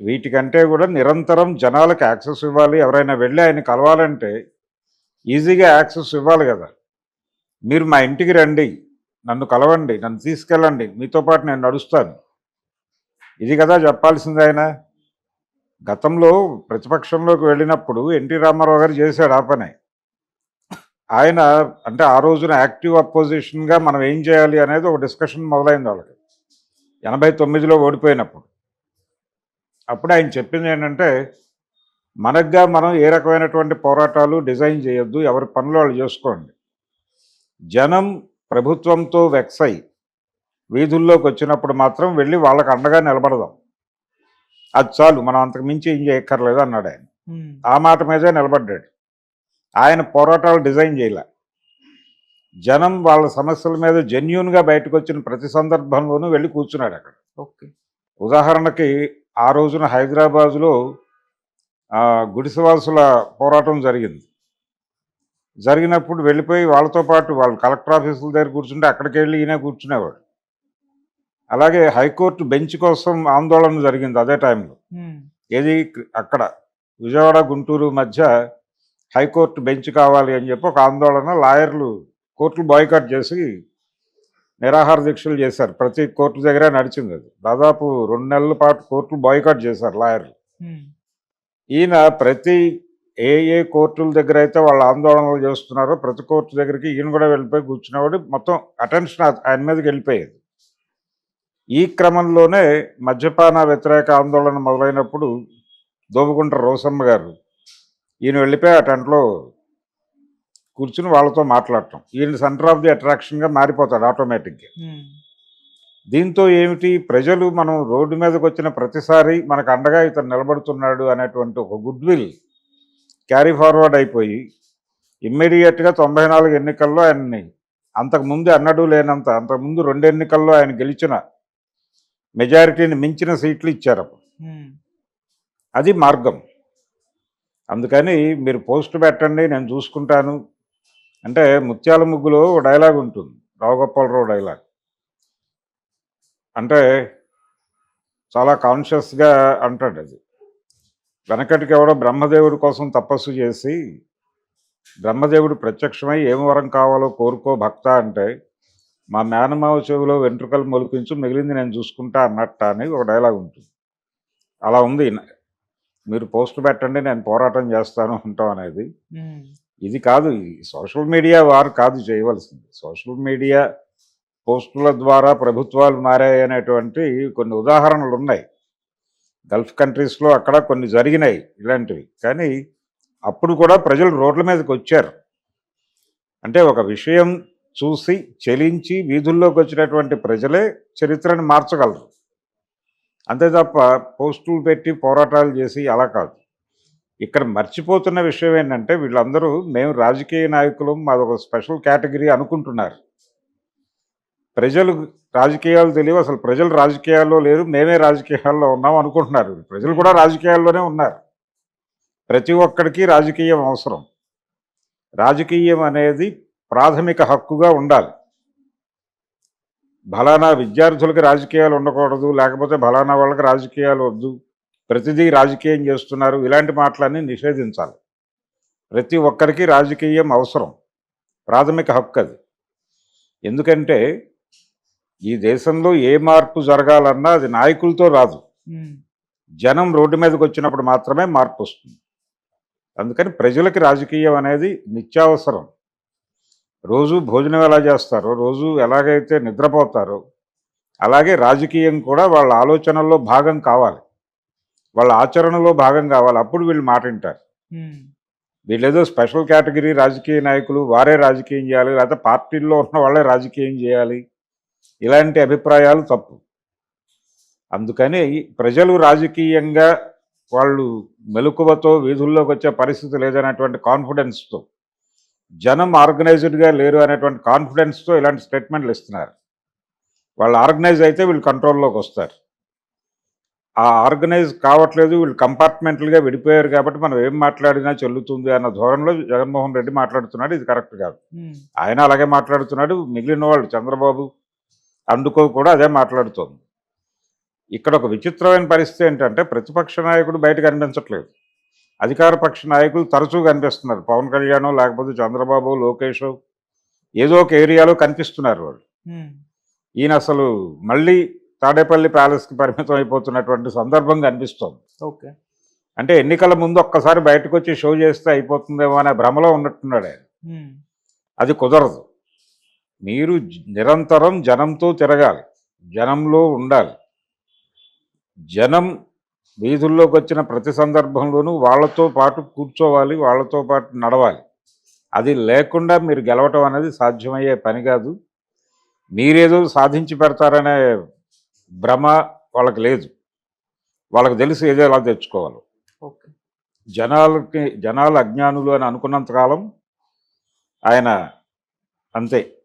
వీటికంటే కూడా నిరంతరం జనాలకు యాక్సెస్ ఇవ్వాలి. ఎవరైనా వెళ్ళి ఆయన కలవాలంటే ఈజీగా యాక్సెస్ ఇవ్వాలి కదా. మీరు మా ఇంటికి రండి. నన్ను కలవండి. నన్ను తీసుకెళ్ళండి. మీతో పాటు నేను నడుస్తాను. ఇది కదా చెప్పాల్సింది ఆయన. గతంలో ప్రతిపక్షంలోకి వెళ్ళినప్పుడు ఎన్టీ రామారావు గారు చేశాడు ఆ పని. ఆయన అంటే ఆ రోజున యాక్టివ్ అపోజిషన్గా మనం ఏం చేయాలి అనేది ఒక డిస్కషన్ మొదలైంది వాళ్ళకి. ఎనభై తొమ్మిదిలో ఓడిపోయినప్పుడు. అప్పుడు ఆయన చెప్పింది ఏంటంటే మనగ్గా మనం ఏ రకమైనటువంటి పోరాటాలు డిజైన్ చేయొద్దు ఎవరి పనులు వాళ్ళు చేసుకోండి. జనం ప్రభుత్వంతో వెక్స్ అయి వీధుల్లోకి వచ్చినప్పుడు మాత్రం వెళ్ళి వాళ్ళకి అండగా నిలబడదాం. అది చాలు మనం అంతకు మించి ఏం చేయక్కర్లేదు అన్నాడు ఆయన. ఆ మాట మీదే నిలబడ్డాడు. ఆయన పోరాటాలు డిజైన్ చేయలే. జనం వాళ్ళ సమస్యల మీద జెన్యున్గా బయటకు వచ్చిన ప్రతి సందర్భంలోనూ వెళ్ళి కూర్చున్నాడు అక్కడ. ఓకే. ఉదాహరణకి ఆ రోజున హైదరాబాదులో గుడిసెవాసుల పోరాటం జరిగింది. జరిగినప్పుడు వెళ్ళిపోయి వాళ్ళతో పాటు వాళ్ళు కలెక్టర్ ఆఫీసుల దగ్గర కూర్చుంటే అక్కడికి వెళ్ళి ఈయన కూర్చునేవాడు. అలాగే హైకోర్టు బెంచ్ కోసం ఆందోళన జరిగింది అదే టైంలో. ఏది అక్కడ విజయవాడ గుంటూరు మధ్య హైకోర్టు బెంచ్ కావాలి అని చెప్పి ఒక ఆందోళన లాయర్లు కోర్టులు బాయ్కాట్ చేసి నిరాహార దీక్షలు చేశారు. ప్రతి కోర్టు దగ్గర నడిచింది అది. దాదాపు రెండు నెలల పాటు కోర్టులు బాయ్కాట్ చేశారు లాయర్లు. ఈయన ప్రతి ఏ ఏ కోర్టుల దగ్గర అయితే వాళ్ళు ఆందోళనలు చేస్తున్నారో ప్రతి కోర్టు దగ్గరికి ఈయన కూడా వెళ్ళిపోయి కూర్చునేవాడు. మొత్తం అటెన్షన్ ఆయన మీదకి వెళ్ళిపోయేది. ఈ క్రమంలోనే మద్యపాన వ్యతిరేక ఆందోళన మొదలైనప్పుడు దోబుకుంట రోసమ్మ గారు ఈయన వెళ్ళిపోయి ఆ టెంట్లో కూర్చుని వాళ్ళతో మాట్లాడటం. ఈయన సెంటర్ ఆఫ్ ది అట్రాక్షన్గా మారిపోతాడు ఆటోమేటిక్గా. దీంతో ఏమిటి? ప్రజలు మనం రోడ్డు మీదకి వచ్చిన ప్రతిసారి మనకు అండగా ఇతను నిలబడుతున్నాడు అనేటువంటి ఒక గుడ్ విల్ క్యారీ ఫార్వర్డ్ అయిపోయి ఇమ్మీడియట్గా తొంభై నాలుగు ఎన్నికల్లో ఆయన్ని అంతకుముందు అన్నడూ లేనంత అంతకుముందు రెండు ఎన్నికల్లో ఆయన గెలిచిన మెజారిటీని మించిన సీట్లు ఇచ్చారు అది మార్గం. అందుకని మీరు పోస్ట్ పెట్టండి నేను చూసుకుంటాను. అంటే ముత్యాల ముగ్గులో ఓ డైలాగ్ ఉంటుంది. రావుగోపాలరావు డైలాగ్ అంటే చాలా కాన్షియస్గా అంటాడు అది. వెనకటికి ఎవడో బ్రహ్మదేవుడి కోసం తపస్సు చేసి బ్రహ్మదేవుడు ప్రత్యక్షమై ఏం వరం కావాలో కోరుకో భక్త అంటే మా మేనమావ చెవిలో వెంట్రుకలు మొలిపించు మిగిలింది నేను చూసుకుంటా అన్నట్ట అని ఒక డైలాగ్ ఉంటుంది. అలా ఉంది. మీరు పోస్ట్ పెట్టండి నేను పోరాటం చేస్తాను అంటాం అనేది. ఇది కాదు సోషల్ మీడియా వారు కాదు చేయవలసింది. సోషల్ మీడియా పోస్టుల ద్వారా ప్రభుత్వాలు మారాయి అనేటువంటి కొన్ని ఉదాహరణలు ఉన్నాయి గల్ఫ్ కంట్రీస్లో అక్కడ కొన్ని జరిగినాయి ఇలాంటివి. కానీ అప్పుడు కూడా ప్రజలు రోడ్ల మీదకి వచ్చారు. అంటే ఒక విషయం చూసి చెలించి వీధుల్లోకి వచ్చినటువంటి ప్రజలే చరిత్రను మార్చగలరు. అంతే తప్ప పోస్టులు పెట్టి పోరాటాలు చేసి అలా కాదు. ఇక్కడ మర్చిపోతున్న విషయం ఏంటంటే వీళ్ళందరూ మేము రాజకీయ నాయకులు మాదొక స్పెషల్ కేటగిరీ అనుకుంటున్నారు. ప్రజలు రాజకీయాలు తెలియవు అసలు ప్రజలు రాజకీయాల్లో లేరు మేమే రాజకీయాల్లో ఉన్నాం అనుకుంటున్నారు. ప్రజలు కూడా రాజకీయాల్లోనే ఉన్నారు. ప్రతి ఒక్కడికి రాజకీయం అవసరం. రాజకీయం అనేది ప్రాథమిక హక్కుగా ఉండాలి. బలానా విద్యార్థులకి రాజకీయాలు ఉండకూడదు లేకపోతే బలానా వాళ్ళకి రాజకీయాలు వద్దు. ప్రతిదీ రాజకీయం చేస్తున్నారు. ఇలాంటి మాటలన్నీ నిషేధించాలి. ప్రతి ఒక్కరికి రాజకీయం అవసరం. ప్రాథమిక హక్కు అది. ఎందుకంటే ఈ దేశంలో ఏ మార్పు జరగాలన్నా అది నాయకులతో రాదు. జనం రోడ్డు మీదకి వచ్చినప్పుడు మాత్రమే మార్పు వస్తుంది. అందుకని ప్రజలకి రాజకీయం అనేది నిత్యావసరం. రోజు భోజనం ఎలా చేస్తారో రోజు ఎలాగైతే నిద్రపోతారో అలాగే రాజకీయం కూడా వాళ్ళ ఆలోచనల్లో భాగం కావాలి. వాళ్ళ ఆచరణలో భాగం కావాలి. అప్పుడు వీళ్ళు మాట వింటారు వీళ్ళేదో స్పెషల్ కేటగిరీ రాజకీయ నాయకులు వారే రాజకీయం చేయాలి లేకపోతే పార్టీల్లో ఉన్న వాళ్ళే రాజకీయం చేయాలి. ఇలాంటి అభిప్రాయాలు తప్పు. అందుకని ప్రజలు రాజకీయంగా వాళ్ళు మెలకువతో వీధుల్లోకి వచ్చే పరిస్థితి లేదనేటువంటి కాన్ఫిడెన్స్తో జనం ఆర్గనైజ్డ్గా లేరు అనేటువంటి కాన్ఫిడెన్స్తో ఇలాంటి స్టేట్మెంట్లు ఇస్తున్నారు. వాళ్ళు ఆర్గనైజ్ అయితే వీళ్ళు కంట్రోల్లోకి వస్తారు. ఆ ఆర్గనైజ్ కావట్లేదు వీళ్ళు కంపార్ట్మెంట్లుగా విడిపోయారు కాబట్టి మనం ఏం మాట్లాడినా చెల్లుతుంది అన్న ధోరణిలో జగన్మోహన్ రెడ్డి మాట్లాడుతున్నాడు ఇది కరెక్ట్ కాదు. ఆయన అలాగే మాట్లాడుతున్నాడు మిగిలిన వాళ్ళు చంద్రబాబు అందుకో కూడా అదే మాట్లాడుతోంది. ఇక్కడ ఒక విచిత్రమైన పరిస్థితి ఏంటంటే ప్రతిపక్ష నాయకుడు బయట కనిపించట్లేదు. అధికార పక్ష నాయకులు తరచూ కనిపిస్తున్నారు. పవన్ కళ్యాణ్ లేకపోతే చంద్రబాబు లోకేష్ ఏదో ఒక ఏరియాలో కనిపిస్తున్నారు వాళ్ళు. ఈయన అసలు మళ్ళీ తాడేపల్లి ప్యాలెస్కి పరిమితం అయిపోతున్నటువంటి సందర్భం కనిపిస్తోంది. ఓకే. అంటే ఎన్నికల ముందు ఒక్కసారి బయటకు వచ్చి షో చేస్తే అయిపోతుందేమో అనే భ్రమలో ఉన్నట్టున్నాడు ఆయన. అది కుదరదు. మీరు నిరంతరం జనంతో తిరగాలి. జనంలో ఉండాలి. జనం వీధుల్లోకి వచ్చిన ప్రతి సందర్భంలోనూ వాళ్ళతో పాటు కూర్చోవాలి వాళ్ళతో పాటు నడవాలి. అది లేకుండా మీరు గెలవటం అనేది సాధ్యమయ్యే పని కాదు. మీరేదో సాధించి పెడతారనే భ్రమ వాళ్ళకి లేదు. వాళ్ళకి తెలిసి ఏదో ఎలా తెచ్చుకోవాలి. ఓకే. జనాలకి జనాలు అజ్ఞానులు అని అనుకున్నంత కాలం ఆయన అంతే.